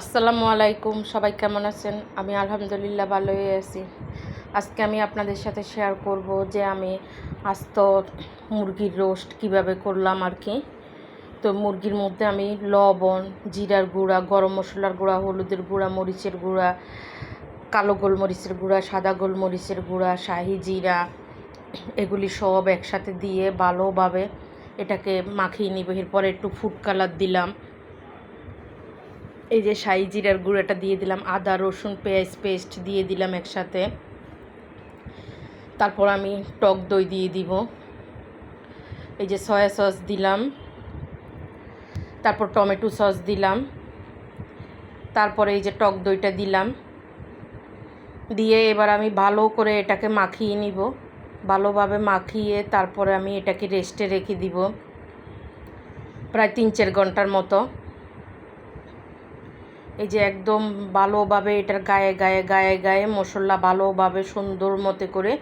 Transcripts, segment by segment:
আসসালামু আলাইকুম, সবাই কেমন আছেন? আমি আলহামদুলিল্লাহ ভালোই আছি। আজকে আমি আপনাদের সাথে শেয়ার করব যে আমি আস্ত মুরগির রোস্ট কীভাবে করলাম আর কি। তো মুরগির মধ্যে আমি লবণ, জিরার গুঁড়া, গরম মশলার গুঁড়া, হলুদের গুঁড়া, মরিচের গুঁড়া, কালো গোলমরিচের গুঁড়া, সাদা গোলমরিচের গুঁড়া, শাহি জিরা, এগুলি সব একসাথে দিয়ে ভালোভাবে এটাকে মাখিয়ে নিব। এরপরে একটু ফুড কালার দিলাম। এই যে সাই জিরার গুঁড়োটা দিয়ে দিলাম, আদা, রসুন, পেঁয়াজ পেস্ট দিয়ে দিলাম একসাথে। তারপর আমি টক দই দিয়ে দিব। এই যে সয়া সস দিলাম। তারপর টমেটো সস দিলাম। তারপরে এই যে টক দইটা দিলাম। দিয়ে এবার আমি ভালো করে এটাকে মাখিয়ে নিব। ভালোভাবে মাখিয়ে তারপরে আমি এটাকে রেস্টে রেখে দিব। প্রায় তিন চার ঘণ্টার মতো। এই যে একদম ভালোভাবে এটার গায়ে গায়ে গায়ে গায়ে মশলা ভালোভাবে সুন্দর মতে করে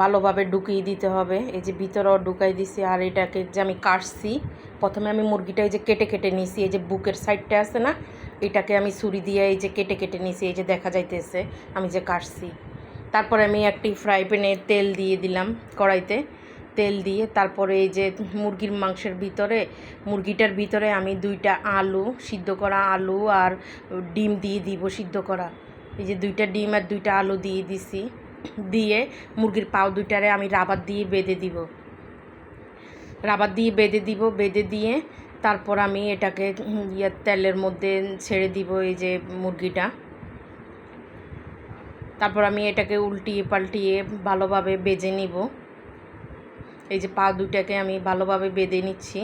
ভালোভাবে ঢুকিয়ে দিতে হবে। এই যে ভিতরেও ঢুকাই দিছি আর এটাকে যে আমি কাটছি, প্রথমে আমি মুরগিটা এই যে কেটে কেটে নিছি। এই যে বুকের সাইডটা আছে না, এটাকে আমি ছুরি দিয়ে এই যে কেটে কেটে নিছি। এই যে দেখা যাইতেছে, আমি যে কাটছি। তারপরে আমি একটি ফ্রাই প্যানে তেল দিয়ে দিলাম কড়াইতে। তেল দিয়ে তারপরে এই যে মুরগির মাংসের ভিতরে, মুরগিটার ভিতরে আমি দুইটা আলু সিদ্ধ করা আলু আর ডিম দিয়ে দিব সিদ্ধ করা। এই যে দুইটা ডিম আর দুইটা আলু দিয়ে দিছি। দিয়ে মুরগির পাও দুইটারে আমি রাবার দিয়ে বেঁধে দিব। রাবার দিয়ে বেঁধে দিব, বেঁধে দিয়ে তারপর আমি এটাকে ইয়ে তেলের মধ্যে ছেড়ে দিব এই যে মুরগিটা। তারপর আমি এটাকে উল্টিয়ে পাল্টিয়ে ভালোভাবে বেজে নিব। এই যে পা দুটাকে আমি ভালোভাবে বেঁধে নিচ্ছি।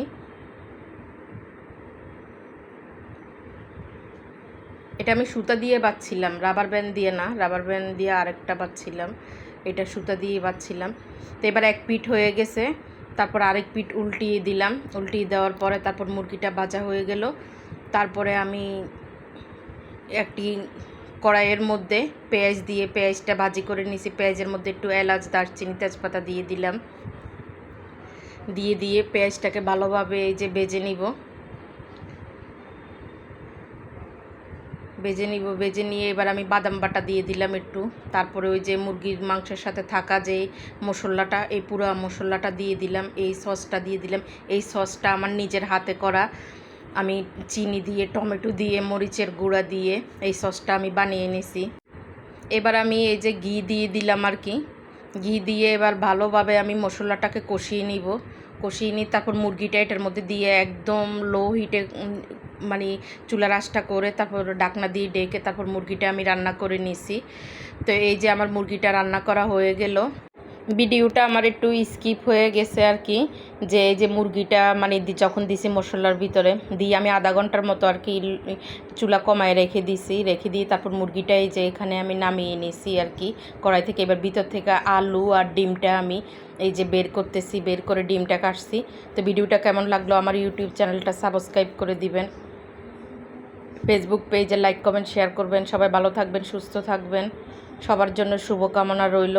এটা আমি সুতা দিয়ে বাঁধছিলাম, রাবার ব্যান্ড দিয়ে না, রাবার ব্যান্ড দিয়ে আরেকটা বাঁধছিলাম, এটা সুতা দিয়ে বাঁধছিলাম। তো এবার এক পিঠ হয়ে গেছে, তারপর আরেক পিঠ উল্টিয়ে দিলাম, উল্টিয়ে দেওয়ার পরে তারপর মুরগিটা ভাজা হয়ে গেল। তারপরে আমি একটি কড়াইয়ের মধ্যে পেঁয়াজ দিয়ে, পেঁয়াজটা ভাজি করে নিছি পেঁয়াজের মধ্যে একটু এলাচ, দারচিনি, তেজপাতা দিয়ে দিলাম। দিয়ে দিয়ে পেঁয়াজটাকে ভালোভাবে এই যে বেজে নিব। বেজে নিব, বেজে নিয়ে এবার আমি বাদাম বাটা দিয়ে দিলাম একটু। তারপরে ওই যে মুরগির মাংসের সাথে থাকা যে মশলাটা, এই পুরো মশলাটা দিয়ে দিলাম, এই সসটা দিয়ে দিলাম। এই সসটা আমার নিজের হাতে করা। আমি চিনি দিয়ে, টমেটো দিয়ে, মরিচের গুঁড়া দিয়ে এই সসটা আমি বানিয়ে নিছি। এবার আমি এই যে ঘি দিয়ে দিলাম আর কি। ঘি দিয়ে এবার ভালোভাবে আমি মশলাটাকে কষিয়ে নিব। কষিয়ে নিয়ে তারপর মুরগিটা এটার মধ্যে দিয়ে একদম লো হিটে মানে চুলার আশটা করে তারপর ডাকনা দিয়ে ডেকে তারপর মুরগিটা আমি রান্না করে নিছি। তো এই যে আমার মুরগিটা রান্না করা হয়ে গেল। ভিডিওটা আমার একটু স্কিপ হয়ে গেছে আর কি, যে এই যে মুরগিটা মানে যখন দিছি মশলার ভিতরে, দিয়ে আমি আধা ঘণ্টার মতো আর কি চুলা কমায় রেখে দিছি, রেখে দিয়ে তারপর মুরগিটা এই যে এখানে আমি নামিয়ে নিছি আর কি, কড়াই থেকে এবার ভিতর থেকে আলু আর ডিমটা আমি এই যে বের করতেছি, বের করে ডিমটা কাটছি। তো ভিডিওটা কেমন লাগল আমার ইউটিউব চ্যানেলটা সাবস্ক্রাইব করে দিবেন। ফেসবুক পেজে লাইক কমেন্ট শেয়ার করবেন। সবাই ভালো থাকবেন, সুস্থ থাকবেন। সবার জন্য শুভকামনা রইল।